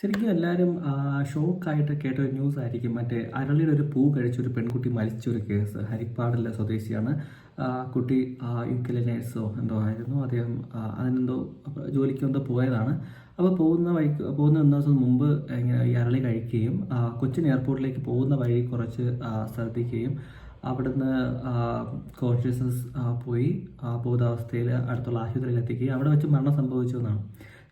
ശരിക്കും എല്ലാവരും ഷോക്കായിട്ട് കേട്ട ഒരു ന്യൂസ് ആയിരിക്കും മറ്റേ അരളിയുടെ ഒരു പൂ കഴിച്ച ഒരു പെൺകുട്ടി മരിച്ച ഒരു കേസ്. ഹരിപ്പാടിലെ സ്വദേശിയാണ്. കുട്ടി യു കെയിലെ നേഴ്സോ എന്തോ ആയിരുന്നു. അദ്ദേഹം അതിനെന്തോ ജോലിക്ക് എന്തോ പോയതാണ്. അപ്പോൾ പോകുന്ന വഴിക്ക് പോകുന്ന ഒന്ന് ദിവസം മുമ്പ് ഇങ്ങനെ ഈ അരളി കഴിക്കുകയും കൊച്ചിൻ എയർപോർട്ടിലേക്ക് പോകുന്ന വഴി കുറച്ച് ശ്രദ്ധിക്കുകയും അവിടുന്ന് കോൺഷ്യസ്നസ് പോയി ബോധാവസ്ഥയിൽ അടുത്തുള്ള ആശുപത്രിയിൽ എത്തിക്കുകയും അവിടെ വെച്ച് മരണം സംഭവിച്ചു എന്നാണ്.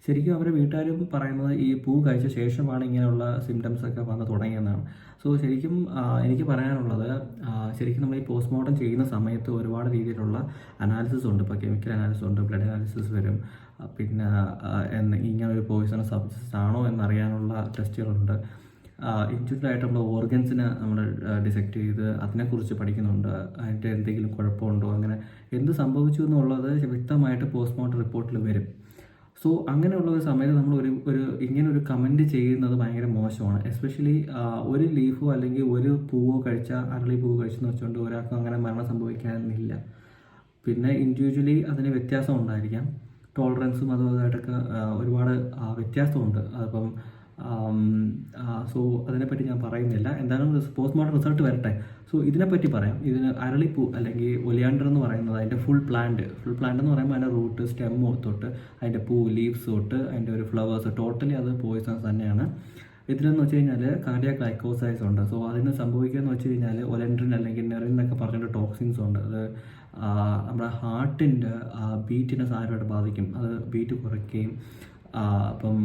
ശരിക്കും അവരുടെ വീട്ടുകാരും പറയുന്നത് ഈ പൂ കഴിച്ച ശേഷമാണ് ഇങ്ങനെയുള്ള സിംറ്റംസ് ഒക്കെ വന്ന് തുടങ്ങിയെന്നാണ്. സോ ശരിക്കും എനിക്ക് പറയാനുള്ളത് ശരിക്കും നമ്മൾ ഈ പോസ്റ്റ്മോർട്ടം ചെയ്യുന്ന സമയത്ത് ഒരുപാട് രീതിയിലുള്ള അനാലിസിസ് ഉണ്ട്. ഇപ്പോൾ കെമിക്കൽ അനാലിസിസ് ഉണ്ട് ബ്ലഡ് അനാലിസിസ് വരും. പിന്നെ ഇങ്ങനെ ഒരു പോയിസണ സബ്സ്റ്റൻസ് ആണോ എന്നറിയാനുള്ള ടെസ്റ്റുകളുണ്ട് ഇൻജുറായിട്ട് നമ്മൾ ഓർഗൻസിനെ നമ്മൾ ഡിസെക്ട് ചെയ്ത് അതിനെക്കുറിച്ച് പഠിക്കുന്നുണ്ട്. അതിന്റെ എന്തെങ്കിലും കുഴപ്പമുണ്ടോ? അങ്ങനെ എന്ത് സംഭവിച്ചു എന്നുള്ളത് വ്യക്തമായിട്ട് പോസ്റ്റ്മോർട്ടം റിപ്പോർട്ടിൽ വരും. സോ അങ്ങനെയുള്ള ഒരു സമയത്ത് നമ്മൾ ഒരു ഒരു ഇങ്ങനെ ഒരു കമന്റ് ചെയ്യുന്നത് ഭയങ്കര മോശമാണ്. എസ്പെഷ്യലി ഒരു ലീഫോ അല്ലെങ്കിൽ ഒരു പൂവോ കഴിച്ച അരളി പൂവ് കഴിച്ചെന്ന് വെച്ചുകൊണ്ട് ഒരാൾക്കും അങ്ങനെ മരണം സംഭവിക്കാനില്ല. പിന്നെ ഇൻഡിവിജ്വലി അതിന് വ്യത്യാസം ഉണ്ടായിരിക്കാം. ടോളറൻസും അതുമായിട്ടൊക്കെ ഒരുപാട് വ്യത്യാസമുണ്ട്. അതിപ്പം സോ അതിനെപ്പറ്റി ഞാൻ പറയുന്നില്ല. എന്തായാലും പോസ്റ്റ്മോർട്ടം റിസൾട്ട് വരട്ടെ. സോ ഇതിനെപ്പറ്റി പറയാം. ഇതിന് അരളിപ്പൂ അല്ലെങ്കിൽ ഒലിയാണ്ടർ എന്ന് പറയുന്നത് അതിന്റെ ഫുൾ പ്ലാന്റ് ഫുൾ പ്ലാന്റ് എന്ന് പറയുമ്പോൾ അതിന്റെ റൂട്ട് സ്റ്റെമ്മ് തൊട്ട് അതിന്റെ പൂ ലീവ്സ് തൊട്ട് അതിന്റെ ഒരു ഫ്ലവേഴ്സ് ടോട്ടലി അത് പോയിസൺസ് തന്നെയാണ്. ഇതിലെന്ന് വെച്ച് കഴിഞ്ഞാൽ കാർഡിയാക് ലൈക്കോസൈസ് ഉണ്ട്. സോ അതിന് സംഭവിക്കുകയെന്ന് വെച്ച് കഴിഞ്ഞാൽ ഒലൻഡ്രിൻ അല്ലെങ്കിൽ നെറിൻ എന്നൊക്കെ പറഞ്ഞിട്ട് ടോക്സിൻസ് ഉണ്ട്. അത് നമ്മുടെ ഹാർട്ടിന്റെ ബീറ്റിനെ സാരമായിട്ട് ബാധിക്കും. അത് ബീറ്റ് കുറയ്ക്കുകയും അപ്പം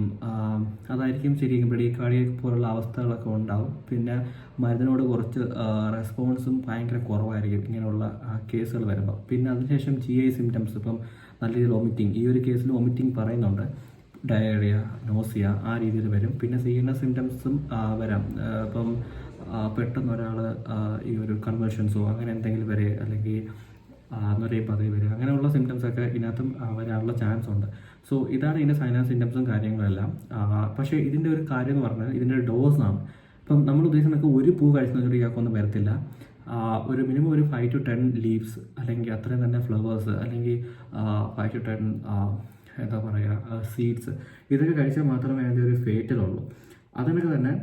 അതായിരിക്കും ശരിക്കും ബ്രഡിക്കാർഡിയ പോലുള്ള അവസ്ഥകളൊക്കെ ഉണ്ടാവും. പിന്നെ മരുന്നിനോട് കുറച്ച് റെസ്പോൺസും ഭയങ്കര കുറവായിരിക്കും ഇങ്ങനെയുള്ള കേസുകൾ വരുമ്പോൾ പിന്നെ അതിനുശേഷം ജി ഐ സിംറ്റംസ് ഇപ്പം നല്ല രീതിയിൽ വോമിറ്റിംഗ് ഈ ഒരു കേസിൽ വോമിറ്റിംഗ് പറയുന്നുണ്ട്. ഡയറിയ നോസിയ ആ രീതിയിൽ വരും. പിന്നെ സി എൻ എസ് സിംറ്റംസും വരാം. ഇപ്പം പെട്ടെന്ന് ഒരാൾ ഈ ഒരു കൺവേർഷൻസോ അങ്ങനെ എന്തെങ്കിലും വരെ അല്ലെങ്കിൽ നൊരയും പതിവ് വരിക അങ്ങനെയുള്ള സിംറ്റംസ് ഒക്കെ ഇതിനകത്തും വരാനുള്ള ചാൻസ് ഉണ്ട്. സോ ഇതാണ് ഇതിന്റെ സൈന സിംറ്റംസും കാര്യങ്ങളെല്ലാം. പക്ഷേ ഇതിന്റെ ഒരു കാര്യം എന്ന് പറഞ്ഞാൽ ഇതിന്റെ ഡോസ് ആണ്. ഇപ്പം നമ്മൾ ഉദ്ദേശിക്കുന്ന ഒരു പൂ കഴിക്കുന്ന ഇയാൾക്കൊന്നും വരത്തില്ല. ഒരു മിനിമം ഒരു ഫൈവ് ടു ടെൻ ലീവ്സ് അല്ലെങ്കിൽ അത്രയും തന്നെ ഫ്ലവേഴ്സ് അല്ലെങ്കിൽ ഫൈവ് ടു ടെൻ എന്താ പറയുക സീഡ്സ് ഇതൊക്കെ കഴിച്ചാൽ മാത്രമേ അതിന്റെ ഒരു ഫേറ്റലുള്ളൂ അതിനൊക്കെ തന്നെ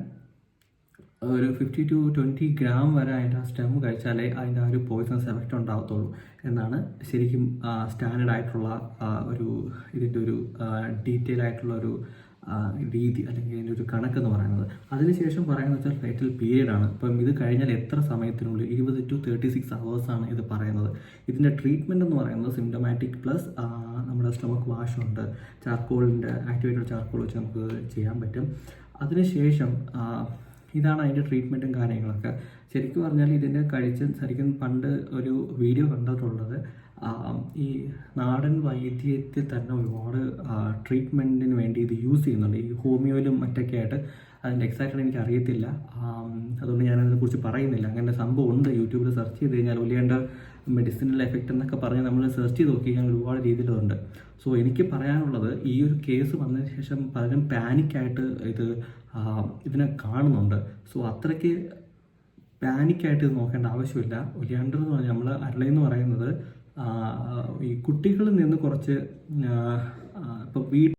ഒരു ഫിഫ്റ്റി ടു ട്വന്റി ഗ്രാം വരെ അതിന്റെ ആ സ്റ്റെം കഴിച്ചാലേ അതിന്റെ ആ ഒരു പോയിസൺസ് എഫക്റ്റ് ഉണ്ടാകത്തുള്ളൂ എന്നാണ് ശരിക്കും സ്റ്റാൻഡേർഡ് ആയിട്ടുള്ള ഒരു ഇതിന്റെ ഒരു ഡീറ്റെയിൽ ആയിട്ടുള്ള ഒരു രീതി അല്ലെങ്കിൽ അതിന്റെ ഒരു കണക്കെന്ന് പറയുന്നത്. അതിനുശേഷം പറയുന്നത് വെച്ചാൽ ഫൈറ്റൽ പീരീഡ് ആണ്. ഇപ്പം ഇത് കഴിഞ്ഞാൽ എത്ര സമയത്തിനുള്ളിൽ ഇരുപത് ടു തേർട്ടി സിക്സ് ആണ് ഇത് പറയുന്നത്. ഇതിന്റെ ട്രീറ്റ്മെന്റ് എന്ന് പറയുന്നത് സിംറ്റമാറ്റിക് പ്ലസ് നമ്മുടെ സ്റ്റൊമക്ക് വാഷ് ഉണ്ട്. ചാർക്കോളിന്റെ ആക്ടിവേറ്റഡ് ചാർക്കോൾ വെച്ച് നമുക്ക് ചെയ്യാൻ പറ്റും. അതിനുശേഷം ഇതാണ് അതിന്റെ ട്രീറ്റ്മെന്റും കാര്യങ്ങളൊക്കെ. ശരിക്കും പറഞ്ഞാൽ ഇതിന്റെ കഴിച്ച് ശരിക്കും പണ്ട് ഒരു വീഡിയോ കണ്ടിട്ടുള്ളത് ഈ നാടൻ വൈദ്യത്തിൽ തന്നെ ഒരുപാട് ട്രീറ്റ്മെന്റിന് വേണ്ടി ഇത് യൂസ് ചെയ്യുന്നുണ്ട്. ഈ ഹോമിയോയിലും മറ്റൊക്കെ ആയിട്ട് അതിന്റെ എക്സാക്റ്റ് എനിക്ക് അറിയത്തില്ല. അതുകൊണ്ട് ഞാൻ അതിനെക്കുറിച്ച് പറയുന്നില്ല. അങ്ങനെ സംഭവം ഉണ്ട് യൂട്യൂബിൽ സെർച്ച് ചെയ്ത് കഴിഞ്ഞാൽ ഒലിയേണ്ട മെഡിസിനൽ എഫക്റ്റ് എന്നൊക്കെ പറഞ്ഞ് നമ്മൾ സെർച്ച് ചെയ്ത് നോക്കിക്കഴിഞ്ഞാൽ ഒരുപാട് രീതിയിലുണ്ട്. സോ എനിക്ക് പറയാനുള്ളത് ഈ ഒരു കേസ് വന്നതിന് ശേഷം പലരും പാനിക്കായിട്ട് ഇത് ഇതിനെ കാണുന്നുണ്ട്. സോ അത്രയ്ക്ക് പാനിക്കായിട്ട് ഇത് നോക്കേണ്ട ആവശ്യമില്ല. ഒലിയാണ്ടർ എന്ന് പറഞ്ഞാൽ നമ്മൾ അരളയെന്ന് പറയുന്നത് ഈ കുട്ടികളിൽ നിന്ന് കുറച്ച് ഇപ്പോൾ വീ